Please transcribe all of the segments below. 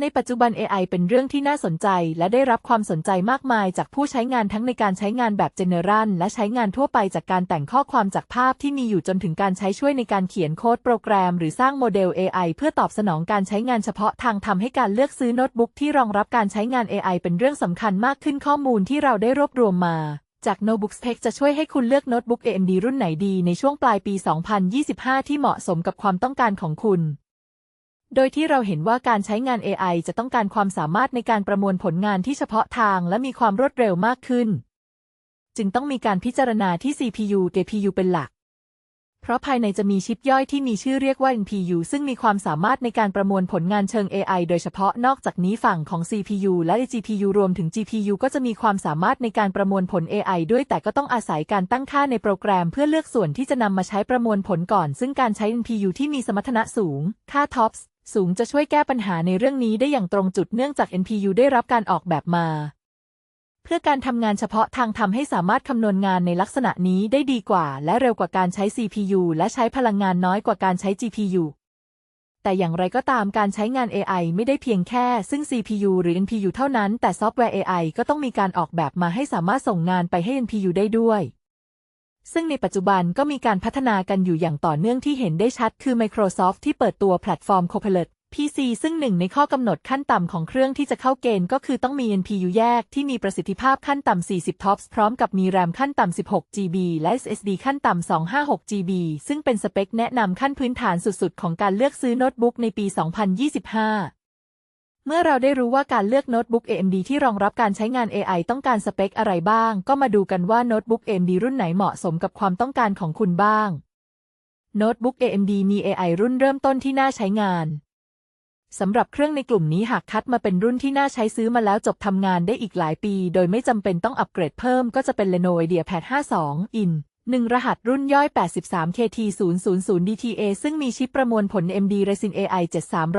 ในปัจจุบัน AI เป็นเรื่องที่น่าสนใจ และได้รับความสนใจมากมายจากผู้ใช้งานทั้งในการใช้งานแบบ General และใช้งานทั่วไปจากการแต่งข้อความจากภาพที่มีอยู่จนถึงการใช้ช่วยในการเขียนโค้ดโปรแกรม หรือสร้างโมเดล AI เพื่อตอบสนองการใช้งานเฉพาะทางทำให้การเลือกซื้อโน้ตบุ๊กที่รองรับการใช้งาน AI เป็นเรื่องสำคัญมากขึ้นข้อมูลที่เราได้รวบรวมมาจาก Notebook Spec จะช่วยให้คุณเลือกโน้ตบุ๊ก AMD รุ่นไหนดีในช่วงปลายปี 2025 ที่เหมาะสมกับความต้องการของคุณ โดยที่เราเห็นว่าการใช้งาน AI จะต้องการความสามารถในการประมวลผลงานที่เฉพาะทางและมีความรวดเร็วมากขึ้น จึงต้องมีการพิจารณาที่ CPU GPU เป็นหลัก เพราะภายในจะมีชิปย่อยที่มีชื่อเรียกว่า NPU ซึ่งมีความสามารถในการประมวลผลงานเชิง AI โดยเฉพาะนอกจากนี้ฝั่งของ CPU และ GPU รวมถึง GPU ก็จะมีความสามารถในการประมวลผล AI ด้วยแต่ก็ต้องอาศัยการตั้งค่าในโปรแกรม เพื่อเลือกส่วนที่จะนำมาใช้ประมวลผลก่อน ซึ่งการใช้ NPU ที่มีสมรรถนะสูง ค่า TOPS สูงจะช่วยแก้ปัญหาในเรื่องนี้ได้อย่างตรงจุดเนื่องจาก NPU ได้รับการออกแบบมา เพื่อการทำงานเฉพาะทางทำให้สามารถคำนวณงานในลักษณะนี้ได้ดีกว่า และเร็วกว่าการใช้ CPU และใช้พลังงานน้อยกว่าการใช้ GPU แต่อย่างไรก็ตามการใช้งาน AI ไม่ได้เพียงแค่ ซึ่ง CPU หรือ NPU เท่านั้น แต่ซอฟต์แวร์ AI ก็ต้องมีการออกแบบมาให้สามารถส่งงานไปให้ NPU ได้ด้วย ซึ่งในปัจจุบันก็มีการพัฒนากันอยู่อย่างต่อเนื่องที่เห็นได้ชัดคือ Microsoft ที่เปิดตัวแพลตฟอร์ม Copilot PC ซึ่งหนึ่งในข้อกำหนดขั้นต่ำของเครื่องที่จะเข้าเกณฑ์ก็คือต้องมี NPU แยกที่มีประสิทธิภาพขั้นต่ำ 40 TOPS พร้อมกับมี RAM ขั้นต่ำ 16 GB และ SSD ขั้นต่ำ 256 GB ซึ่งเป็นสเปคแนะนำขั้นพื้นฐานสุดๆ ของการเลือกซื้อโน้ตบุ๊กในปี 2025 เมื่อเราได้รู้ว่าการเลือกโน้ตบุ๊ก AMD ที่รองรับการใช้งาน AI ต้องการสเปคอะไรบ้าง ก็มาดูกันว่าโน้ตบุ๊ก AMD รุ่นไหนเหมาะสมกับความต้องการของคุณบ้าง โน้ตบุ๊ก AMD มี AI รุ่นเริ่มต้นที่น่าใช้งานสำหรับเครื่องในกลุ่มนี้หากคัดมาเป็นรุ่นที่น่าใช้ซื้อมาแล้วจบทำงานได้อีกหลายปี โดยไม่จำเป็นต้องอัปเกรดเพิ่มก็จะเป็น Lenovo IdeaPad 52 In 1 รหัสรุ่นย่อย 83KT000 DTA ซึ่งมีชิปประมวลผล AMD Ryzen AI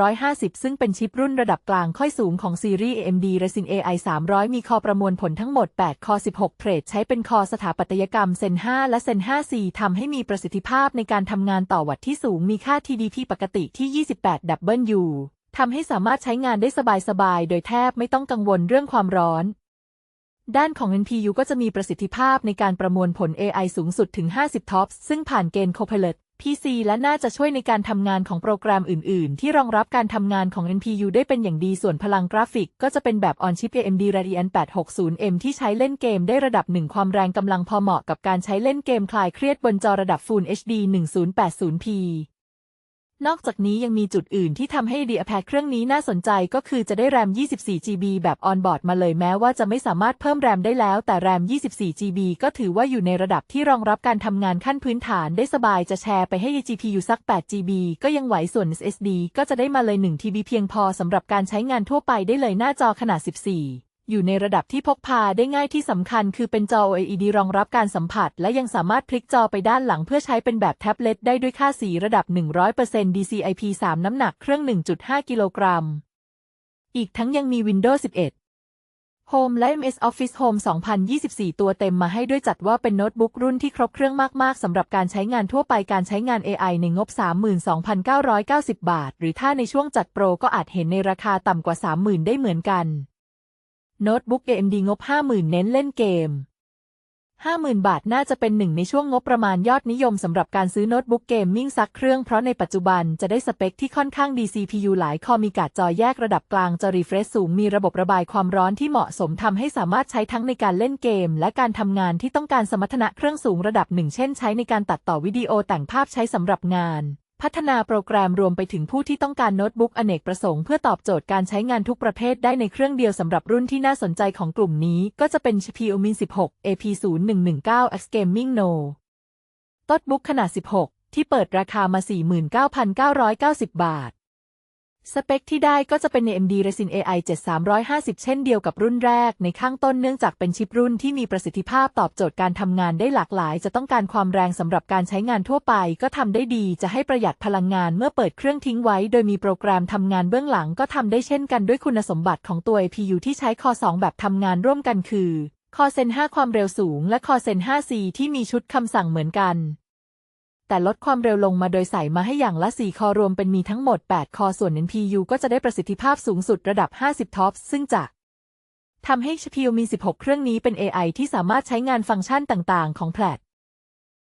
7350 ซึ่งเป็นชิปรุ่นระดับกลางค่อยสูงของซีรีส์ AMD Ryzen AI 300 มีคอประมวลผลทั้งหมด 8 คอ 16 เทรด ใช้เป็นคอสถาปัตยกรรม Zen 5 และ Zen 5C ทำให้มีประสิทธิภาพในการทำงานต่อวัตต์ที่สูง มีค่า TDP ปกติที่ 28 W ทำให้สามารถใช้งานได้สบายๆ โดยแทบไม่ต้องกังวลเรื่องความร้อน ด้านของ NPU ก็จะมีประสิทธิภาพในการประมวลผล AI สูงสุดถึง 50 TOPS ซึ่งผ่านเกณฑ์ Copilot PC และน่าจะช่วยในการทำงานของโปรแกรมอื่น ๆ ที่รองรับการทำงานของ NPU ได้เป็นอย่างดีส่วนพลังกราฟิก ก็จะเป็นแบบ On-chip AMD Radeon 860M ที่ใช้เล่นเกมได้ระดับหนึ่งความแรงกำลังพอเหมาะกับการใช้เล่นเกมคลายเครียดบนจอระดับ Full HD 1080p นอกจากนี้ยังมีจุดอื่นที่ทำให้ IdeaPad เครื่องนี้น่าสนใจก็คือจะได้แรม 24GB แบบออนบอร์ดมาเลยแม้ว่าจะไม่สามารถเพิ่มแรมได้แล้ว แต่แรม 24GB ก็ถือว่าอยู่ในระดับที่รองรับการทำงานขั้นพื้นฐานได้สบายจะแชร์ไปให้ GPU สัก 8GB ก็ยังไหวส่วน SSD ก็จะได้มาเลย 1TB เพียงพอสำหรับการใช้งานทั่วไปได้เลยหน้าจอขนาด 14 อยู่ในระดับที่พกพาได้ง่ายที่สำคัญคือเป็นจอ OLED รองรับการสัมผัส และยังสามารถพลิกจอไปด้านหลังเพื่อใช้เป็นแบบแท็บเล็ตได้ด้วยค่าสีระดับ 100% DCI-P3 น้ำหนักเครื่อง 1.5 กิโลกรัม อีกทั้งยังมี Windows 11 Home และ MS Office Home 2024 ตัวเต็มมาให้ด้วยจัดว่าเป็นโน้ตบุ๊กรุ่นที่ครบเครื่องมากๆ สำหรับการใช้งานทั่วไปการใช้งาน AI ในงบ 32,990 บาท หรือถ้าในช่วงจัดโปรก็อาจเห็นในราคาต่ำกว่า 30,000 ได้เหมือนกัน โน้ตบุ๊ก AMD งบ 50,000 เน้นเล่นเกม 50,000 บาทน่าจะเป็นหนึ่งในช่วงงบประมาณยอดนิยมสำหรับการซื้อโน้ตบุ๊กเกมมิ่งซักเครื่องเพราะในปัจจุบันจะได้สเปคที่ค่อนข้างดี CPU หลายคอมีการ์ดจอแยกระดับกลางจอรีเฟรชสูงมีระบบระบายความร้อนที่เหมาะสมทำให้สามารถใช้ทั้งในการเล่นเกม และการทำงานที่ต้องการสมรรถนะเครื่องสูงระดับหนึ่งเช่นใช้ในการตัดต่อวิดีโอแต่งภาพใช้สำหรับงาน พัฒนาโปรแกรมรวมไปถึงผู้ที่ต้องการโน้ตบุ๊กอเนกประสงค์เพื่อตอบโจทย์การใช้งานทุกประเภทได้ในเครื่องเดียวสำหรับรุ่นที่น่าสนใจของกลุ่มนี้ ก็จะเป็น CPU Min 16 AP0119 X Gaming No โต๊ะบุ๊กขนาด 16 ที่เปิดราคามา 49,990 บาท สเปคที่ได้ก็จะเป็น AMD Ryzen AI 7350 เช่นเดียวกับรุ่นแรกในข้างต้นเนื่องจากเป็นชิปรุ่นที่มีประสิทธิภาพตอบโจทย์การทำงานได้หลากหลาย จะต้องการความแรงสำหรับการใช้งานทั่วไปก็ทำได้ดี จะให้ประหยัดพลังงานเมื่อเปิดเครื่องทิ้งไว้ โดยมีโปรแกรมทำงานเบื้องหลังก็ทำได้เช่นกันด้วยคุณสมบัติของตัว APU ที่ใช้คอ 2 แบบทำงานร่วมกันคือคอเซน5ความเร็วสูง และคอเซน 5C ที่มีชุดคำสั่งเหมือนกัน แต่ลดความเร็วลงมาโดยใส่มาให้อย่างละ 4 คอรวมเป็นมีทั้งหมด 8 คอส่วน NPU ก็จะได้ประสิทธิภาพสูงสุดระดับ 50 ท็อปซึ่งจะทำให้ CPU มี 16 เครื่องนี้เป็น AI ที่สามารถใช้งานฟังก์ชันต่าง ๆ ของแพลต